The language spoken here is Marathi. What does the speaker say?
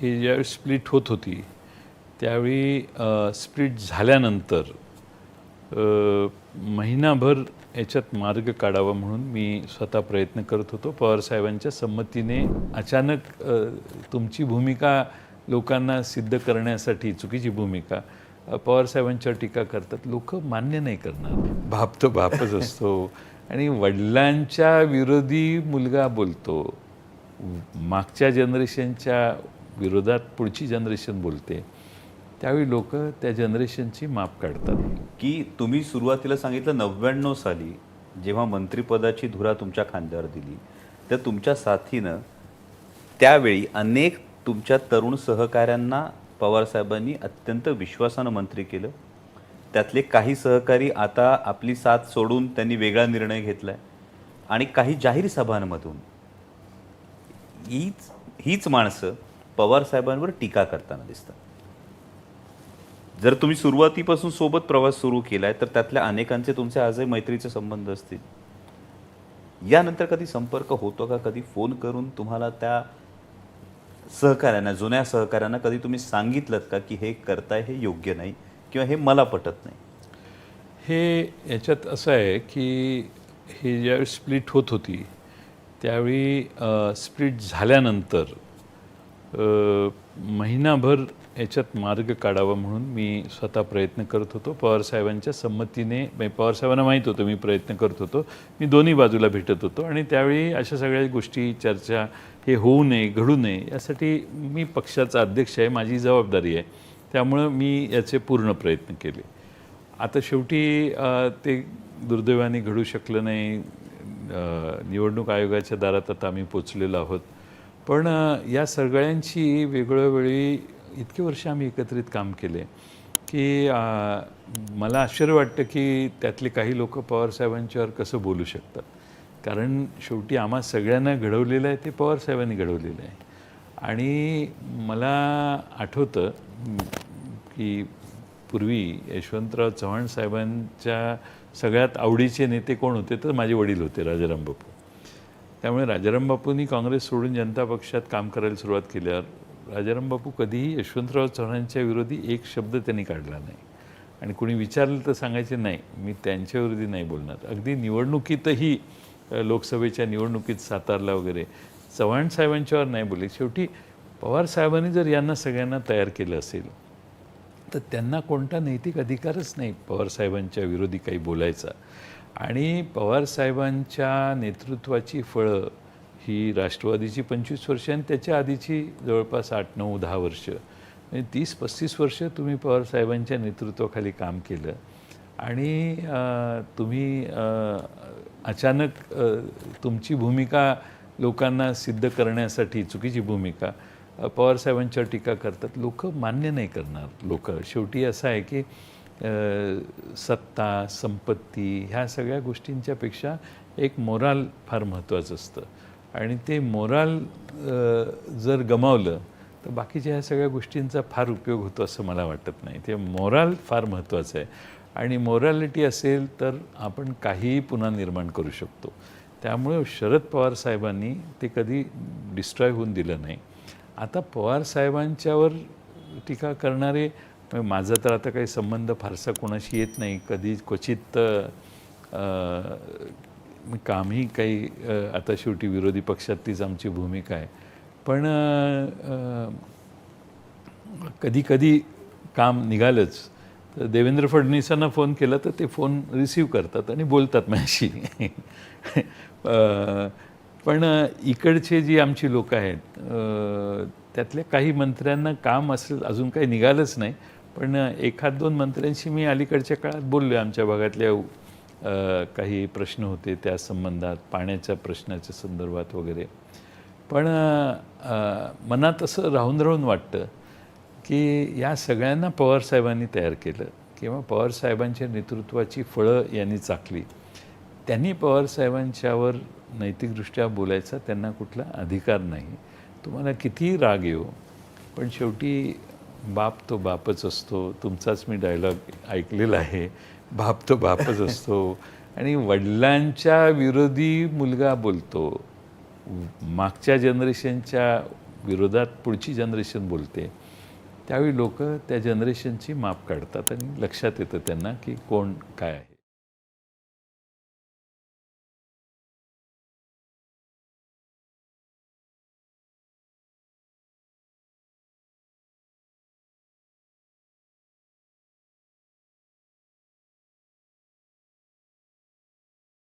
हे ज्यावेळी स्प्लिट होत होती त्यावेळी स्प्लिट झाल्यानंतर महिनाभर याच्यात मार्ग काढावा म्हणून मी स्वतः प्रयत्न करत होतो. पवारसाहेबांच्या संमतीने अचानक तुमची भूमिका लोकांना सिद्ध करण्यासाठी चुकीची भूमिका पवारसाहेबांच्या टीका करतात लोक मान्य नाही करणार. बाप तो बापच असतो. आणि वडिलांच्या विरोधी मुलगा बोलतो. मागच्या जनरेशनच्या विरोधात पुढची जनरेशन बोलते त्यावेळी लोक त्या जनरेशनची माप काढतात. की तुम्ही सुरुवातीला सांगितलं नव्याण्णव साली जेव्हा मंत्रिपदाची धुरा तुमच्या खांद्यावर दिली तर तुमच्या साथीनं त्यावेळी अनेक तुमच्या तरुण सहकाऱ्यांना पवारसाहेबांनी अत्यंत विश्वासानं मंत्री केलं. त्यातले काही सहकारी आता आपली साथ सोडून त्यांनी वेगळा निर्णय घेतला आहे आणि काही जाहीर सभांमधून. हीच हीच माणसं पवार साहेबांवर टीका करताना दिसतात. जर तुम्ही सुरुवातीपासून सोबत प्रवास सुरू केलाय तर त्यातल्या अनेकांचे तुमचे आजही मैत्रीचे संबंध असतील. यानंतर कधी संपर्क होतो का? कधी फोन करून तुम्हाला त्या सहकाऱ्यांना जुन्या सहकाऱ्यांना कधी तुम्ही सांगितलं का की हे करताय हे योग्य नाही किंवा हे मला पटत नाही? हे याच्यात असं आहे की हे ज्यावेळी स्प्लिट होत होती त्यावेळी स्प्लिट झाल्यानंतर महिनाभर याच्यात मार्ग काढावा म्हणून मी स्वतः प्रयत्न करत होतो. पवारसाहेबांच्या संमतीने म्हणजे पवारसाहेबांना माहीत होतं मी प्रयत्न करत होतो. मी दोन्ही बाजूला भेटत होतो आणि त्यावेळी अशा सगळ्या गोष्टी चर्चा हे होऊ नये घडू नये यासाठी मी पक्षाचा अध्यक्ष आहे माझी जबाबदारी आहे. त्यामुळं मी याचे पूर्ण प्रयत्न केले. आता शेवटी ते दुर्दैवाने घडू शकलं नाही. निवडणूक आयोगाच्या दारात आता आम्ही पोचलेलो आहोत. पण या सगळ्यांची वेगळोवेळी इतके वर्ष आम्ही एकत्रित काम केले की मला आश्चर्य वाटतं की त्यातले काही लोक पवारसाहेबांच्यावर कसं बोलू शकतात. कारण शेवटी आम्हा सगळ्यांना घडवलेलं आहे ते पवारसाहेबांनी घडवलेलं आहे. आणि मला आठवतं की पूर्वी यशवंतराव चव्हाण साहेबांच्या सगळ्यात आवडीचे नेते कोण होते तर माझे वडील होते राजाराम बापू. त्यामुळे राजाराम बापूंनी काँग्रेस सोडून जनता पक्षात काम करायला सुरुवात केल्यावर राजाराम बापू कधीही यशवंतराव चव्हाणांच्या विरोधी एक शब्द त्यांनी काढला नाही. आणि कुणी विचारलं तर सांगायचे नाही मी त्यांच्याविरोधी नाही बोलणार. अगदी निवडणुकीतही लोकसभेच्या निवडणुकीत सातारला वगैरे चव्हाण साहेबांच्यावर नाही बोलले. शेवटी पवार साहेबांनी जर यांना सगळ्यांना तयार केलं असेल तर त्यांना कोणता नैतिक अधिकारच नाही पवारसाहेबांच्या विरोधी काही बोलायचा. आणि पवारसाहेबांच्या नेतृत्वाची फळं ही राष्ट्रवादीची पंचवीस वर्ष आणि त्याच्या आधीची जवळपास आठ नऊ दहा वर्ष. म्हणजे तीस पस्तीस वर्ष तुम्ही पवारसाहेबांच्या नेतृत्वाखाली काम केलं. आणि तुम्ही अचानक तुमची भूमिका लोकांना सिद्ध करण्यासाठी चुकीची भूमिका पवारसाहेबांच्या टीका करतात लोक मान्य नाही करणार. लोक शेवटी असं आहे की सत्ता संपत्ती ह्या सगळ्या गोष्टींच्यापेक्षा एक मोराल फार महत्त्वाचं असतं. आणि ते मोराल जर गमावलं तर बाकीच्या ह्या सगळ्या गोष्टींचा फार उपयोग होतो असं मला वाटत नाही. ते मोराल फार महत्त्वाचं आहे. आणि मोरॅलिटी असेल तर आपण काहीही पुन्हा निर्माण करू शकतो. त्यामुळे शरद पवार साहेबांनी ते कधी डिस्ट्रॉय होऊन दिलं नाही. आता पवार साहेबांच्यावर टीका करणारे माझा तर आता काही संबंध फारसा कोणाशी येत नाही. कधी क्वचित कामही काही आता शेवटी विरोधी पक्षात तीच आमची भूमिका आहे. पण कधी कधी काम निघालंच. तर देवेंद्र फडणवीसांना फोन केला तर ते फोन रिसीव करतात आणि बोलतात माझ्याशी. पण इकडचे जी आमची लोक आहेत त्यातल्या काही मंत्र्यांना काम असेल अजून काही निघालंच नाही. पण एखाद दोन मंत्र्यांशी मी अलीकडच्या काळात बोललो आमच्या भागातल्या काही प्रश्न होते त्या संबंधात पाण्याच्या प्रश्नाच्या संदर्भात वगैरे. पण मनात असं राहून राहून वाटतं की या सगळ्यांना पवारसाहेबांनी तयार केलं. किंवा पवारसाहेबांच्या नेतृत्वाची फळं यांनी चाकली. त्यांनी पवारसाहेबांच्यावर नैतिकदृष्ट्या बोलायचा त्यांना कुठला अधिकार नाही. तुम्हाला कितीही राग येऊ पण शेवटी बाप तो बापच असतो. तुमचाच मी डायलॉग ऐकलेला आहे. बाप तो बापच असतो. आणि वडिलांच्या विरोधी मुलगा बोलतो. मागच्या जनरेशनच्या विरोधात पुढची जनरेशन बोलते. त्यावेळी लोक त्या जनरेशनची माप काढतात आणि लक्षात येतं त्यांना की कोण काय आहे.